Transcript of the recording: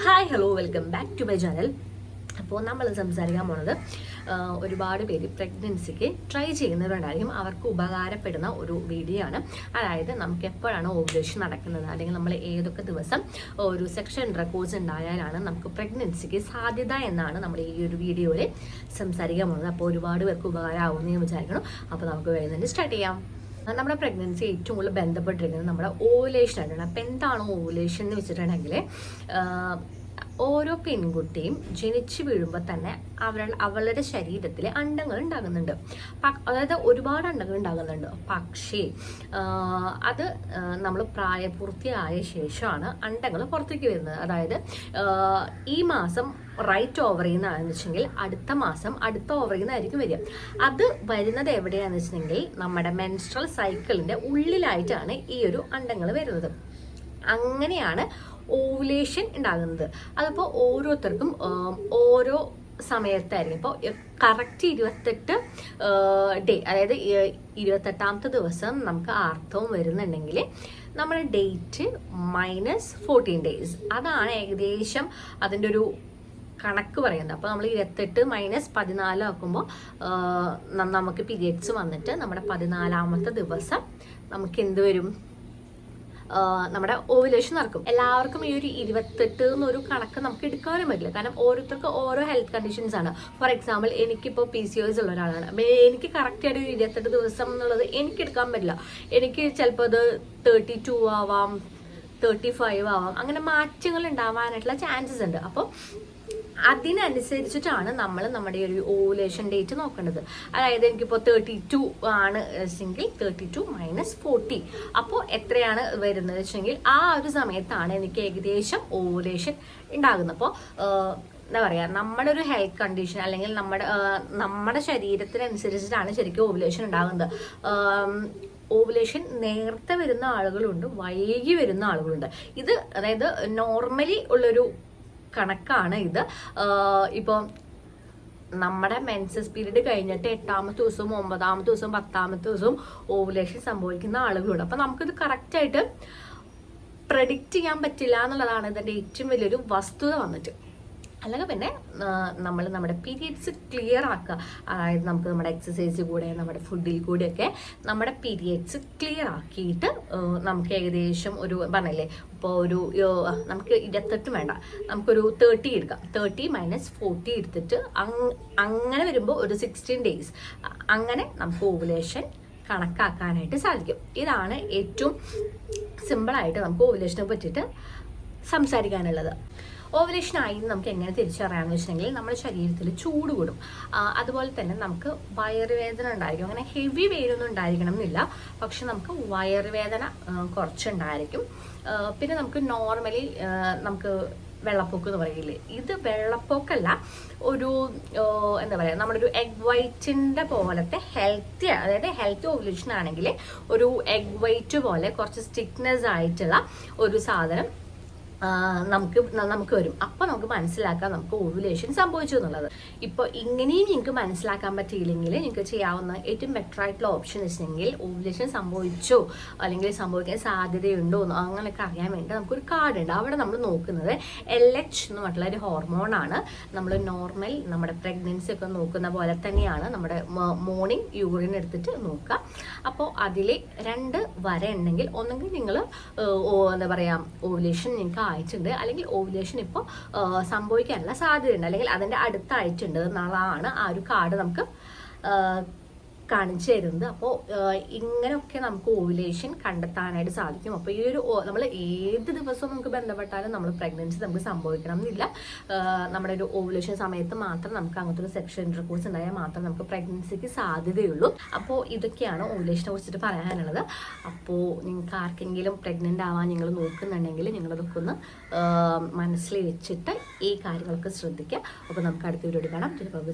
Hi hello welcome back to my channel അപ്പോൾ നമ്മൾ സംസാരിക്കാൻ പോണത് ഒരുപാട് പേര് പ്രഗ്നൻസിക്ക് ട്രൈ ചെയ്യുന്നവരുണ്ടായിരിക്കും. അവർക്ക് ഉപകാരപ്പെടുന്ന ഒരു വീഡിയോ ആണ്. അതായത് നമുക്ക് എപ്പോഴാണ് ഓവുലേഷൻ നടക്കുന്നത്? അല്ലെങ്കിൽ നമ്മൾ ഏതൊക്കെ ദിവസം ഒരു സെക്ഷൻ റെക്കോർഡ്സ് ഉണ്ടായാലാണ് നമുക്ക് പ്രഗ്നൻസിക്ക് സാധ്യത എന്നാണ് നമ്മൾ ഈ ഒരു വീഡിയോയിൽ സംസാരിക്കാൻ പോകുന്നത് അപ്പോൾ ഒരുപാട് പേർക്ക് ഉപകാരമാവുമെന്ന് ഞാൻ വിചാരിക്കണം അപ്പോൾ നമുക്ക് വേഗം സ്റ്റാർട്ട് ചെയ്യാം. നമ്മുടെ പ്രഗ്നൻസി ഏറ്റവും കൂടുതൽ ബന്ധപ്പെട്ടിരിക്കുന്നത്. നമ്മുടെ ഓവുലേഷൻ ആയിട്ടാണ്. അപ്പം എന്താണ് ഓവുലേഷൻ എന്ന് വെച്ചിട്ടുണ്ടെങ്കിൽ ഓരോ പെൺകുട്ടിയും ജനിച്ചു വീഴുമ്പോൾ തന്നെ അവർ അവളുടെ ശരീരത്തിൽ അണ്ടങ്ങൾ ഉണ്ടാകുന്നുണ്ട്. അതായത് ഒരുപാട് അണ്ടങ്ങൾ ഉണ്ടാകുന്നുണ്ട്. പക്ഷേ അത് നമ്മൾ പ്രായപൂർത്തിയായ ശേഷമാണ് അണ്ടങ്ങൾ പുറത്തേക്ക് വരുന്നത്. അതായത് ഈ മാസം റൈറ്റ് ഓവറിൽ നിന്നാണെന്ന് വെച്ചെങ്കിൽ അടുത്ത മാസം അടുത്ത ഓവറിൽ നിന്നായിരിക്കും വരിക. അത് വരുന്നത് എവിടെയാണെന്ന് വെച്ചിട്ടുണ്ടെങ്കിൽ നമ്മുടെ മെൻസ്ട്രൽ സൈക്കിളിന്റെ ഉള്ളിലായിട്ടാണ് ഈ ഒരു അണ്ടങ്ങൾ വരുന്നത്. അങ്ങനെയാണ് ഓവുലേഷൻ ഉണ്ടാകുന്നത്. അതിപ്പോൾ ഓരോരുത്തർക്കും ഓരോ സമയത്തായിരുന്നു. ഇപ്പോൾ കറക്റ്റ് ഇരുപത്തെട്ട് ഡേ അതായത് ഇരുപത്തെട്ടാമത്തെ ദിവസം നമുക്ക് ആർത്തവം വരുന്നുണ്ടെങ്കിൽ നമ്മുടെ ഡേറ്റ് മൈനസ് ഫോർട്ടീൻ ഡേയ്സ് അതാണ് ഏകദേശം അതിന്റെ ഒരു കണക്ക് പറയുന്നത്. അപ്പോൾ നമ്മൾ ഇരുപത്തെട്ട് മൈനസ് പതിനാല് ആക്കുമ്പോൾ നമുക്ക് പീരിയഡ്സ് വന്നിട്ട് നമ്മുടെ പതിനാലാമത്തെ ദിവസം നമുക്ക് എന്ത് വരും? നമ്മുടെ ഓവുലേഷൻ നടക്കും. എല്ലാവർക്കും ഈ ഒരു ഇരുപത്തെട്ട് എന്നൊരു കണക്ക് നമുക്ക് എടുക്കാനും പറ്റില്ല. കാരണം ഓരോരുത്തർക്ക് ഓരോ ഹെൽത്ത് കണ്ടീഷൻസ് ആണ്. ഫോർ എക്സാമ്പിൾ എനിക്കിപ്പോൾ പി സി ഒസ് ഉള്ള ഒരാളാണ്. എനിക്ക് കറക്റ്റ് ആയിട്ട് ഒരു ഇരുപത്തെട്ട് ദിവസം എന്നുള്ളത് എനിക്ക് എടുക്കാൻ പറ്റില്ല. എനിക്ക് ചിലപ്പോൾ അത് തേർട്ടി ടു ആവാം തേർട്ടി ഫൈവ് ആവാം. അങ്ങനെ മാറ്റങ്ങൾ ഉണ്ടാവാനായിട്ടുള്ള ചാൻസസ് ഉണ്ട്. അപ്പോൾ അതിനനുസരിച്ചിട്ടാണ് നമ്മൾ നമ്മുടെ ഒരു ഓവുലേഷൻ ഡേറ്റ് നോക്കേണ്ടത്. അതായത് എനിക്കിപ്പോൾ തേർട്ടി ടു ആണ് വെച്ചെങ്കിൽ തേർട്ടി ടു മൈനസ് ഫോർട്ടി അപ്പോൾ എത്രയാണ് വരുന്നത് വെച്ചെങ്കിൽ ആ ഒരു സമയത്താണ് എനിക്ക് ഏകദേശം ഓവുലേഷൻ ഉണ്ടാകുന്നത്. അപ്പോൾ എന്താ പറയുക നമ്മുടെ ഒരു ഹെൽത്ത് കണ്ടീഷൻ അല്ലെങ്കിൽ നമ്മുടെ നമ്മുടെ ശരീരത്തിനനുസരിച്ചിട്ടാണ് ശരിക്കും ഓവുലേഷൻ ഉണ്ടാകുന്നത്. ഓവുലേഷൻ നേരത്തെ വരുന്ന ആളുകളുണ്ട് വൈകി വരുന്ന ആളുകളുണ്ട്. ഇത് അതായത് നോർമലി ഉള്ളൊരു കണക്കാണ് ഇത്. ഇപ്പോൾ നമ്മുടെ മെൻസസ് പീരീഡ് കഴിഞ്ഞിട്ട് എട്ടാമത്തെ ദിവസവും ഒമ്പതാമത്തെ ദിവസവും പത്താമത്തെ ദിവസവും ഓവുലേഷൻ സംഭവിക്കുന്ന ആളുകളുണ്ട്. അപ്പം നമുക്കിത് കറക്റ്റായിട്ട് പ്രഡിക്റ്റ് ചെയ്യാൻ പറ്റില്ല എന്നുള്ളതാണ് ഇതിന്റെ ഏറ്റവും വലിയൊരു വസ്തുത വന്നിട്ട്. അല്ലെങ്കിൽ പിന്നെ നമ്മൾ നമ്മുടെ പീരിയഡ്സ് ക്ലിയർ ആക്കുക. അതായത് നമുക്ക് നമ്മുടെ എക്സസൈസ് കൂടെ നമ്മുടെ ഫുഡിൽ കൂടെയൊക്കെ നമ്മുടെ പീരിയഡ്സ് ക്ലിയർ ആക്കിയിട്ട് നമുക്ക് ഏകദേശം ഒരു പറഞ്ഞില്ലേ ഇപ്പോൾ ഒരു നമുക്ക് ഇരുപത്തെട്ട് വേണ്ട. നമുക്കൊരു തേർട്ടി എടുക്കാം. തേർട്ടി മൈനസ് ഫോർട്ടി എടുത്തിട്ട് അങ്- അങ്ങനെ വരുമ്പോൾ ഒരു സിക്സ്റ്റീൻ ഡേയ്സ് അങ്ങനെ നമുക്ക് ഓവുലേഷൻ കണക്കാക്കാനായിട്ട് സാധിക്കും. ഇതാണ് ഏറ്റവും സിമ്പിളായിട്ട് നമുക്ക് ഓവുലേഷനെ പറ്റിയിട്ട് സംസാരിക്കാനുള്ളത്. ഓവുലേഷൻ ആയി നമുക്ക് എങ്ങനെ തിരിച്ചറിയാമെന്ന് വെച്ചിട്ടുണ്ടെങ്കിൽ നമ്മുടെ ശരീരത്തിൽ ചൂട് കൂടും. അതുപോലെ തന്നെ നമുക്ക് വയറുവേദന ഉണ്ടായിരിക്കും. അങ്ങനെ ഹെവി വെയിലൊന്നും ഉണ്ടായിരിക്കണം എന്നില്ല. പക്ഷെ നമുക്ക് വയറുവേദന കുറച്ചുണ്ടായിരിക്കും. പിന്നെ നമുക്ക് നോർമലി നമുക്ക് വെള്ളപ്പൊക്കം എന്ന് പറയില്ലേ? ഇത് വെള്ളപ്പൊക്കല്ല ഒരു എന്താ പറയുക നമ്മുടെ ഒരു എഗ് വൈറ്റിന്റെ പോലത്തെ ഹെൽത്തി അതായത് ഹെൽത്തി ഓവുലേഷൻ ആണെങ്കിൽ ഒരു എഗ് വൈറ്റ് പോലെ കുറച്ച് സ്റ്റിക്നെസ് ആയിട്ടുള്ള ഒരു സാധനം നമുക്ക് നമുക്ക് വരും. അപ്പൊ നമുക്ക് മനസ്സിലാക്കാം നമുക്ക് ഓവുലേഷൻ സംഭവിച്ചു എന്നുള്ളത്. ഇപ്പൊ ഇങ്ങനെയും നിങ്ങൾക്ക് മനസ്സിലാക്കാൻ പറ്റിയില്ലെങ്കിൽ നിങ്ങൾക്ക് ചെയ്യാവുന്ന ഏറ്റവും ബെറ്റർ ആയിട്ടുള്ള ഓപ്ഷൻ വെച്ചിട്ടുണ്ടെങ്കിൽ ഓവുലേഷൻ സംഭവിച്ചോ അല്ലെങ്കിൽ സംഭവിക്കാൻ സാധ്യതയുണ്ടോ എന്നോ അങ്ങനെയൊക്കെ അറിയാൻ വേണ്ടി നമുക്കൊരു കാർഡ് ഉണ്ട്. അവിടെ നമ്മൾ നോക്കുന്നത് എൽ എച്ച് എന്ന് പറഞ്ഞിട്ടുള്ള ഒരു ഹോർമോണാണ് നമ്മൾ നോർമൽ നമ്മുടെ പ്രഗ്നൻസി ഒക്കെ നോക്കുന്ന പോലെ തന്നെയാണ് നമ്മുടെ മോർണിംഗ് യൂറിൻ എടുത്തിട്ട് നോക്കുക. അപ്പോൾ അതിൽ രണ്ട് വര ഉണ്ടെങ്കിൽ ഒന്നെങ്കിൽ നിങ്ങൾ എന്താ പറയുക ഓവുലേഷൻ നിങ്ങൾക്ക് ആയിട്ടുണ്ട് അല്ലെങ്കിൽ ഓവുലേഷൻ ഇപ്പോൾ സംഭവിക്കാനുള്ള സാധ്യതയുണ്ട്. അല്ലെങ്കിൽ അതിന്റെ അടുത്തായിട്ടുണ്ട് എന്നുള്ളതാണ് ആ ഒരു കാർഡ് നമുക്ക് കാണിച്ചു തരുന്നത്. അപ്പോൾ ഇങ്ങനെയൊക്കെ നമുക്ക് ഓവുലേഷൻ കണ്ടെത്താനായിട്ട് സാധിക്കും. അപ്പോൾ ഈ ഒരു നമ്മൾ ഏത് ദിവസവും നമുക്ക് ബന്ധപ്പെട്ടാലും നമ്മൾ പ്രഗ്നൻസി നമുക്ക് സംഭവിക്കണം എന്നില്ല. നമ്മുടെ ഒരു ഓവുലേഷൻ സമയത്ത് മാത്രം നമുക്ക് അങ്ങനത്തെ ഒരു സെക്ഷൻ ഇന്റർകോഴ്സ് ഉണ്ടായാൽ മാത്രം നമുക്ക് പ്രഗ്നൻസിക്ക് സാധ്യതയുള്ളൂ. അപ്പോൾ ഇതൊക്കെയാണ് ഓവുലേഷനെ കുറിച്ചിട്ട് പറയാനുള്ളത്. അപ്പോൾ നിങ്ങൾക്ക് ആർക്കെങ്കിലും പ്രഗ്നന്റ് ആവാൻ നിങ്ങൾ നോക്കുന്നുണ്ടെങ്കിൽ നിങ്ങളതൊക്കെ ഒന്ന് മനസ്സിൽ വെച്ചിട്ട് ഈ കാര്യങ്ങളൊക്കെ ശ്രദ്ധിക്കുക. അപ്പോൾ നമുക്ക് അടുത്ത വീഡിയോ കാണാം. ചിലപ്പോൾ